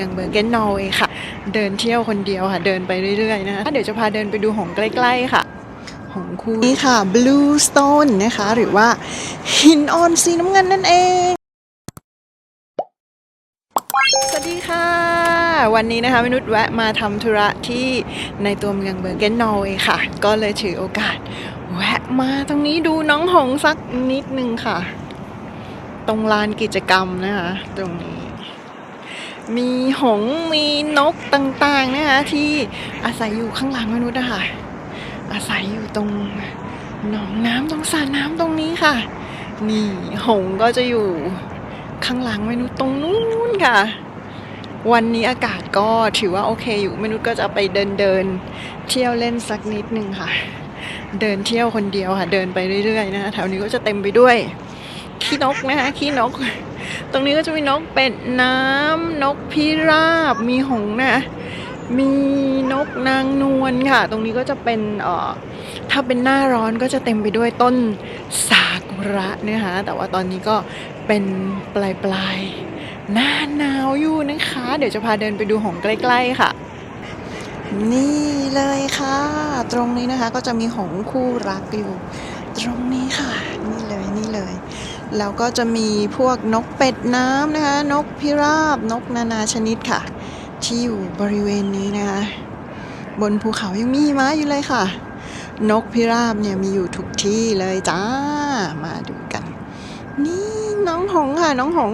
มืองเบอร์เกนนอร์เวย์ค่ะ เดินเที่ยวคนเดียวค่ะ เดินไปเรื่อยๆนะคะเดี๋ยวจะพาเดินไปดูหงส์ใกล้ๆค่ะหงส์คู่นี่ค่ะ Blue Stone นะคะ หรือว่าหินอ่อนสีน้ำเงินนั่นเอง สวัสดีค่ะ วันนี้นะคะมนุษย์แวะมาทำธุระที่ในตัวเมืองเบอร์เกนนอร์เวย์ค่ะ ก็เลยถือโอกาส แวะมาตรงนี้ดูน้องหงส์สักนิดนึงค่ะ ตรงลานกิจกรรมนะคะ ตรงนี้ มีหงมีนกต่างๆนะคะที่อาศัยอยู่ข้างหลังมนุษย์อะค่ะอาศัยอยู่ตรงหนองน้ำตรงสระน้ำตรงนี้ค่ะ นี่หงก็จะอยู่ข้างหลังมนุษย์ตรงนู้นค่ะ วันนี้อากาศก็ถือว่าโอเคอยู่มนุษย์ก็จะไปเดินเดินเที่ยวเล่นสักนิดนึงค่ะ เดินเที่ยวคนเดียวค่ะ เดินไปเรื่อยๆนะคะแถวนี้ก็จะเต็มไปด้วย ขี้นกนะคะขี้นก ตรงนี้ก็จะมีนกเป็ดน้ำนกพิราบมีหงนะ มีนกนางนวลค่ะ ตรงนี้ก็จะเป็นเอ่อถ้าเป็นหน้าร้อนก็จะเต็มไปด้วยต้นซากุระนะคะแต่ว่าตอนนี้ก็เป็นปลายปลายๆหน้าหนาวอยู่นะคะ เดี๋ยวจะพาเดินไปดูหงใกล้ๆค่ะ นี่เลยค่ะ ตรงนี้นะคะก็จะมีหงคู่รักอยู่ ตรงนี้ค่ะ แล้วก็จะมีพวกนกเป็ดน้ำนะคะ นกพิราบ นกนานาชนิดค่ะ ที่อยู่บริเวณนี้นะคะ บนภูเขายังมีหิม้าอยู่เลยค่ะ นกพิราบเนี่ยมีอยู่ทุกที่เลยจ้า มาดูกัน นี่น้องหงค่ะ น้องหง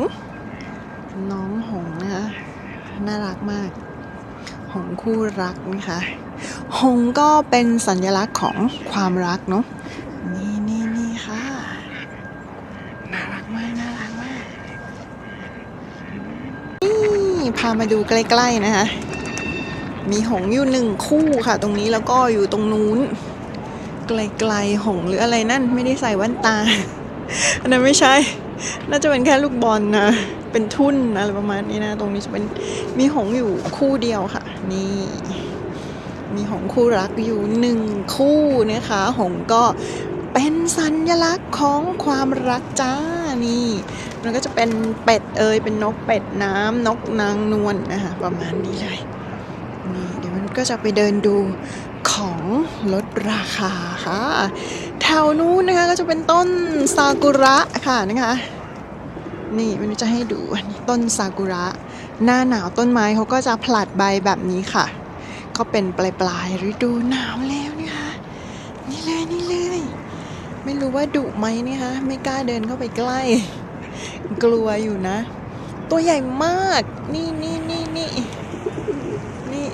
น้องหงนะคะ น่ารักมาก หงคู่รักนะคะ หงก็เป็นสัญลักษณ์ของความรักเนาะ นี่นี่นี่ค่ะ น่ารักมาก น่ารักมาก นี่ พามาดูใกล้ๆนะคะ มีหงอยู่หนึ่งคู่ค่ะ ตรงนี้แล้วก็อยู่ตรงนู้น ไกลๆหงหรืออะไรนั่นไม่ได้ใส่แว่นตา อันนั้นไม่ใช่ น่าจะเป็นแค่ลูกบอลนะ เป็นทุ่นอะไรประมาณนี้นะ ตรงนี้จะเป็นมีหงอยู่คู่เดียวค่ะ นี่มีหงคู่รักอยู่หนึ่งคู่นะคะ หงก็เป็นสัญลักษณ์ของความรักจ้า นี่ มันก็จะเป็นเป็ดเอยเป็นนกเป็ดน้ำนกนางนวลนะคะประมาณนี้เลยนี่เดี๋ยวมันก็จะไปเดินดูของลดราคาค่ะแถวนู้นนะคะก็จะเป็นต้นซากุระค่ะนะคะนี่มันจะให้ดูอันนี้ต้นซากุระ หน้าหนาวต้นไม้เขาก็จะผลัดใบแบบนี้ค่ะ ก็เป็นปลายปลายฤดูหนาวแล้วนะคะนี่เลยนี่เลย ไม่รู้ว่าดุไหมเนี่ยคะไม่กล้าเดินเข้าไปใกล้ กลัวอยู่นะ ตัวใหญ่มาก นี่นี่นี่นี่นี่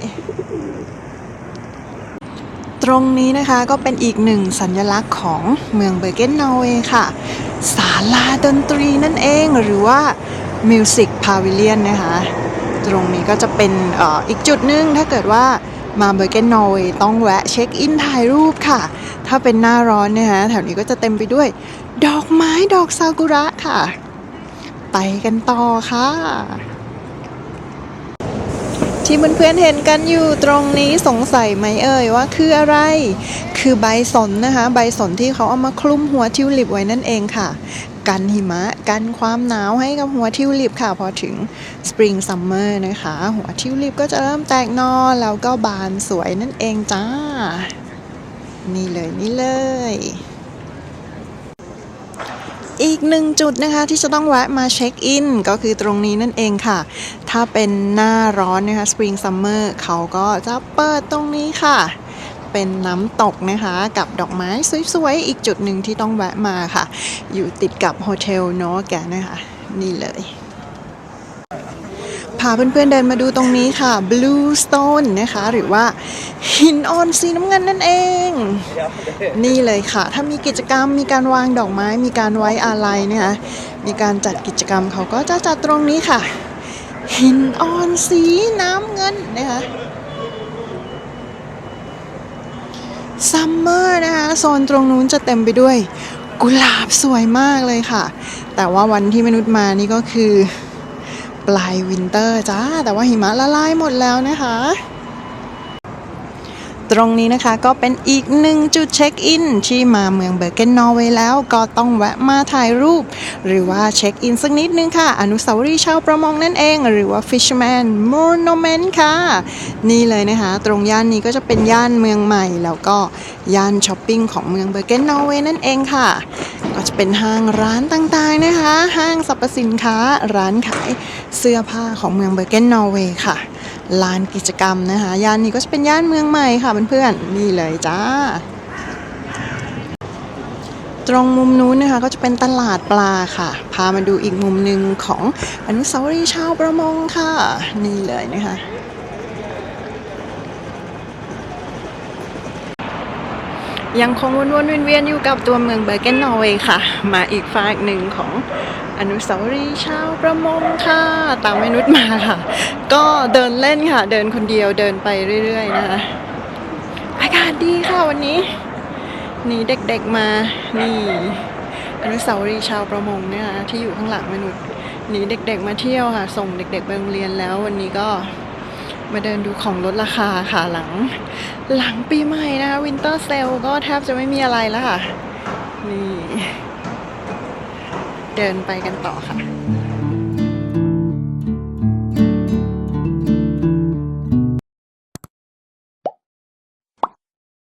ตรงนี้นะคะก็เป็นอีกหนึ่งสัญลักษณ์ของเมืองเบอร์เกนนอร์เวย์ค่ะศาลาดนตรีนั่นเองหรือว่า Music Pavilion นะคะ ตรงนี้ก็จะเป็นอออีกจุดหนึ่งถ้าเกิดว่า มาเบอร์เกนนอย์ต้องแวะเช็คอินถ่ายรูปค่ะ ถ้าเป็นหน้าร้อนนะคะแถวนี้ก็จะเต็มไปด้วย ดอกไม้ดอกซากุระค่ะ ไปกันต่อค่ะ ที่เพื่อนๆเห็นกันอยู่ตรงนี้สงสัยไหมเอ่ยว่าคืออะไร คือใบสนนะคะ ใบสนที่เขาเอามาคลุมหัวทิวลิปไว้นั่นเองค่ะ กันหิมะกันความหนาวให้กับหัวทิวลิปค่ะ พอถึงสปริงซัมเมอร์นะคะ หัวทิวลิปก็จะเริ่มแตกนอแล้วก็บานสวยนั่นเองจ้า นี่เลยนี่เลยอีกหนึ่งจุดนะคะที่จะต้องแวะมาเช็คอินก็คือตรงนี้นั่นเองค่ะ ถ้าเป็นหน้าร้อนนะคะ Spring Summer เขาก็จะเปิดตรงนี้ค่ะ เป็นน้ำตกนะคะ กับดอกไม้สวยๆ อีกจุดหนึ่งที่ต้องแวะมาค่ะ อยู่ติดกับโฮเทลโนแกนะคะ นี่เลยพาเพื่อนๆเดินมาดูตรงนี้ค่ะ Blue Stone นะคะ หรือว่าหินอ่อนสีน้ำเงินนั่นเอง นี่เลยค่ะ ถ้ามีกิจกรรมมีการวางดอกไม้ มีการไว้อาลัยนะคะมีการจัดกิจกรรมเขาก็จะจัดตรงนี้ค่ะ หินอ่อนสีน้ำเงินนะคะ ซัมเมอร์นะคะโซนตรงนู้นจะเต็มไปด้วย กุหลาบสวยมากเลยค่ะ แต่ว่าวันที่มนุษย์มานี่ก็คือ ปลายวินเตอร์จ้า แต่ว่าหิมะละลายหมดแล้วนะคะ ตรงนี้นะคะก็เป็นอีกหนึ่งจุดเช็คอินที่มาเมืองเบอร์เกนนอร์เวย์แล้วก็ต้องแวะมาถ่ายรูป หรือว่าเช็คอินสักนิดนึงค่ะ อนุสาวรีย์ชาวประมงนั่นเอง หรือว่า Fisherman Monument ค่ะ นี่เลยนะคะ ตรงย่านนี้ก็จะเป็นย่านเมืองใหม่ แล้วก็ย่านช้อปปิ้งของเมืองเบอร์เกนนอร์เวย์นั่นเองค่ะ ก็จะเป็นห้างร้านต่างๆนะคะ ห้างสรรพสินค้าร้านขายเสื้อผ้าของเมืองเบอร์เกนนอร์เวย์ค่ะ ลานกิจกรรมนะคะ ย่านนี้ก็จะเป็นย่านเมืองใหม่ค่ะเพื่อนๆนี่เลยจ้า ตรงมุมนู้นนะคะก็จะเป็นตลาดปลาค่ะ พามาดูอีกมุมหนึ่งของอนุสาวรีย์ชาวประมงค่ะ นี่เลยนะคะ ยังคงวนๆเวียนๆอยู่กับตัวเมืองเบอร์เกนนอร์เวย์ค่ะ มาอีกฝากหนึ่งของอนุสาวรีย์ชาวประมงค่ะ ตามเมนุษย์มาค่ะ ก็เดินเล่นค่ะ เดินคนเดียวเดินไปเรื่อยๆนะคะอากาศดีค่ะวันนี้ นี่เด็กๆมานี่อนุสาวรีย์ชาวประมงเนี่ยนะที่อยู่ข้างหลังเมนุษย์นี่เด็ก ๆ มาเที่ยวค่ะ ส่งเด็ก ๆ ไปโรงเรียนแล้ววันนี้ก็มาเดินดูของลดราคาค่ะหลัง หลังปีใหม่นะคะวินเตอร์เซลก็แทบจะไม่มีอะไรแล้วค่ะ นี่ เดินไปกันต่อค่ะ